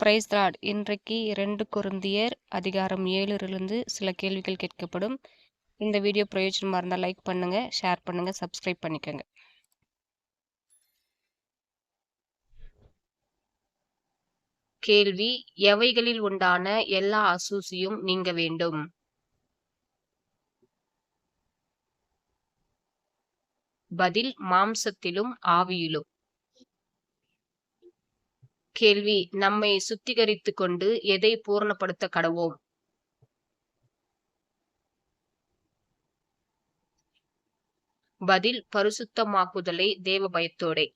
Price Trott இன்றைக்கு ரெண்டு குருந்தியர் அதிகாரம் ஏழுலிருந்து சில கேள்விகள் கேட்கப்படும். இந்த வீடியோ பிரயோஜனமாக இருந்தால் லைக் பண்ணுங்க ஷேர் பண்ணுங்க சப்ஸ்கிரைப் பண்ணிக்கோங்க. கேள்வி எவைகளில் உண்டான எல்லா அசூசியும் நீங்க வேண்டும்? பதில் மாம்சத்திலும் ஆவியிலும். கேள்வி நம்மை சுத்திகரித்துக் கொண்டு எதை பூரணப்படுத்த கடவோம் பதில் பரிசுத்தமாக்குதலை தேவ பயத்தோடே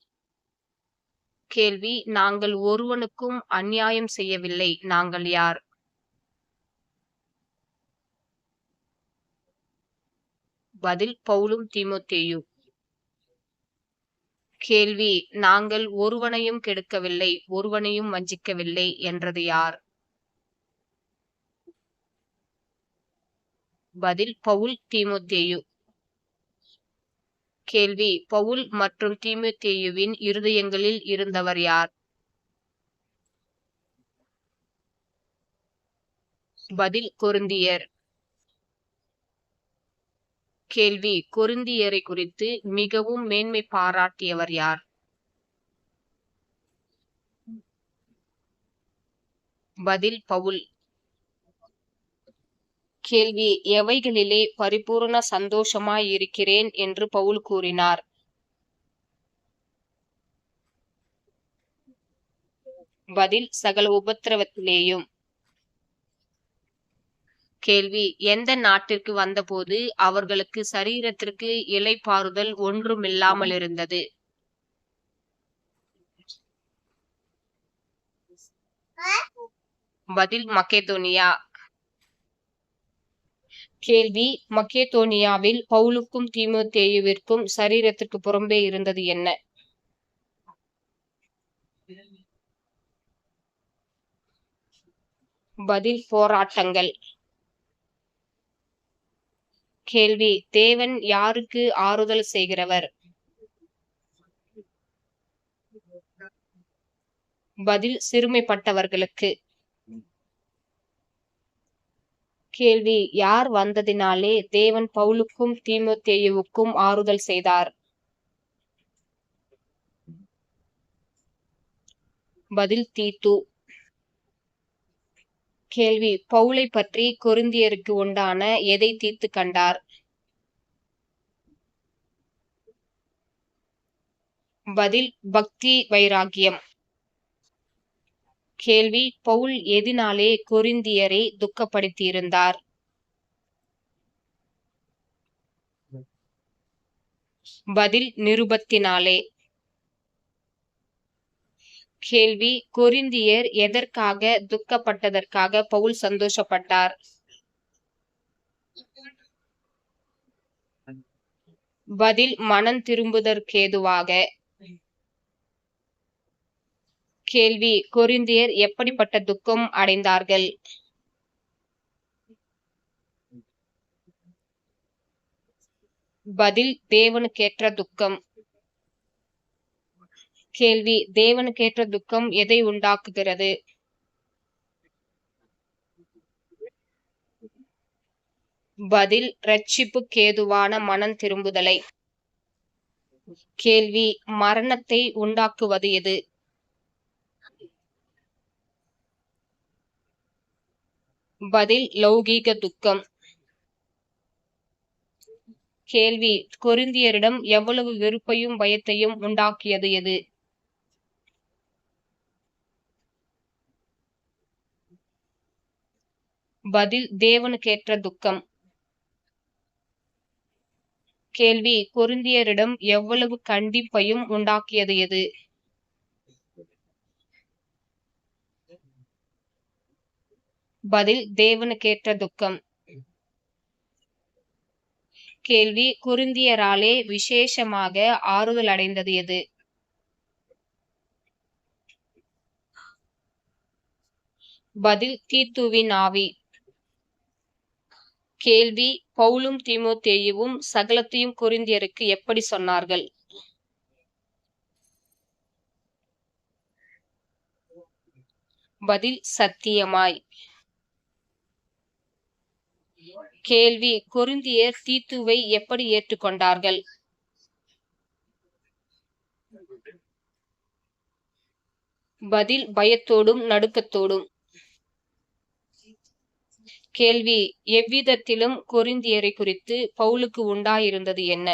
கேள்வி நாங்கள் ஒருவனுக்கும் அநியாயம் செய்யவில்லை நாங்கள் யார்? பதில் பவுலும் திமுத்தேயும் கேள்வி நாங்கள் ஒருவனையும் கெடுக்கவில்லை ஒருவனையும் வஞ்சிக்கவில்லை என்றது யார்? பதில் பவுல் தீமுத்தேயு. கேள்வி பவுல் மற்றும் தீமுத்தேயுவின் இருதயங்களில் இருந்தவர் யார்? பதில் கொருந்தியர். கேள்வி. கொருந்தியரை குறித்து மிகவும் மேன்மை பாராட்டியவர் யார்? பதில் பவுல். கேள்வி. எவைகளிலே பரிபூர்ண சந்தோஷமாய் இருக்கிறேன் என்று பவுல் கூறினார். பதில் சகல உபத்திரவத்திலேயும். கேள்வி. எந்த நாட்டிற்கு வந்தபோது அவர்களுக்கு சரீரத்திற்கு இலைப்பாறுதல் ஒன்றுமில்லாமல் இருந்தது? பதில் மக்கேதோனியா. கேள்வி மக்கேதோனியாவில் பவுலுக்கும் தீமோத்தேயுவிற்கும் சரீரத்திற்கு புறம்பே இருந்தது என்ன? பதில் போராட்டங்கள். கேள்வி. தேவன் யாருக்கு ஆறுதல் செய்கிறவர்? பதில் சிறுமைப்பட்டவர்களுக்கு. கேள்வி யார் வந்ததினாலே தேவன் பவுலுக்கும் தீமோத்தேயுவுக்கும் ஆறுதல் செய்தார்? பதில் தீத்து. கேள்வி. பவுலை பற்றி கொருந்தியருக்கு உண்டான எதை தீர்த்து கண்டார்? பதில் பக்தி வைராகியம் கேள்வி பவுல் எதினாலே கொரிந்தியரை துக்கப்படுத்தியிருந்தார்? பதில் நிருபத்தினாலே. கேள்வி. கொரிந்தியர் எதற்காக துக்கப்பட்டதற்காக பவுல் சந்தோஷப்பட்டார்? பதில் மனம் திரும்புதற்கேதுவாக. கேள்வி கொரிந்தியர் எப்படிப்பட்ட துக்கம் அடைந்தார்கள்? பதில் தேவனுக்கேற்ற துக்கம். கேள்வி தேவனுக்கேற்ற துக்கம் எதை உண்டாக்குகிறது? பதில் ரட்சிப்பு கேதுவான மனம் திரும்புதலை. கேள்வி மரணத்தை உண்டாக்குவது எது? பதில் லௌகீக துக்கம். கேள்வி கொருந்தியரிடம் எவ்வளவு வெறுப்பையும் பயத்தையும் உண்டாக்கியது எது? பதில் தேவனுக்கேற்ற துக்கம். கேள்வி கொருந்தியரிடம் எவ்வளவு கண்டிப்பையும் உண்டாக்கியது எது? பதில் தேவனுக்கேற்ற துக்கம். கேள்வி குருந்தியராலே விசேஷமாக ஆறுதல் அடைந்தது எது? பதில் தீத்துவின் ஆவி. கேள்வி பவுலும் தீமோத்தேயுவும் சகலத்தையும் கொரிந்தியருக்கு எப்படி சொன்னார்கள்? பதில் சத்தியமாய். கேள்வி கொரிந்தியர் தீத்துவை எப்படி ஏற்றுக்கொண்டார்கள்? பதில் பயத்தோடும் நடுக்கத்தோடும். கேள்வி எவ்விதத்திலும் கொரிந்தியரை குறித்து பவுலுக்கு உண்டாயிருந்தது என்ன?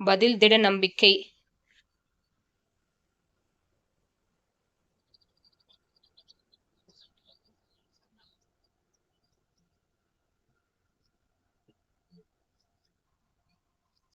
பதில் திட நம்பிக்கை.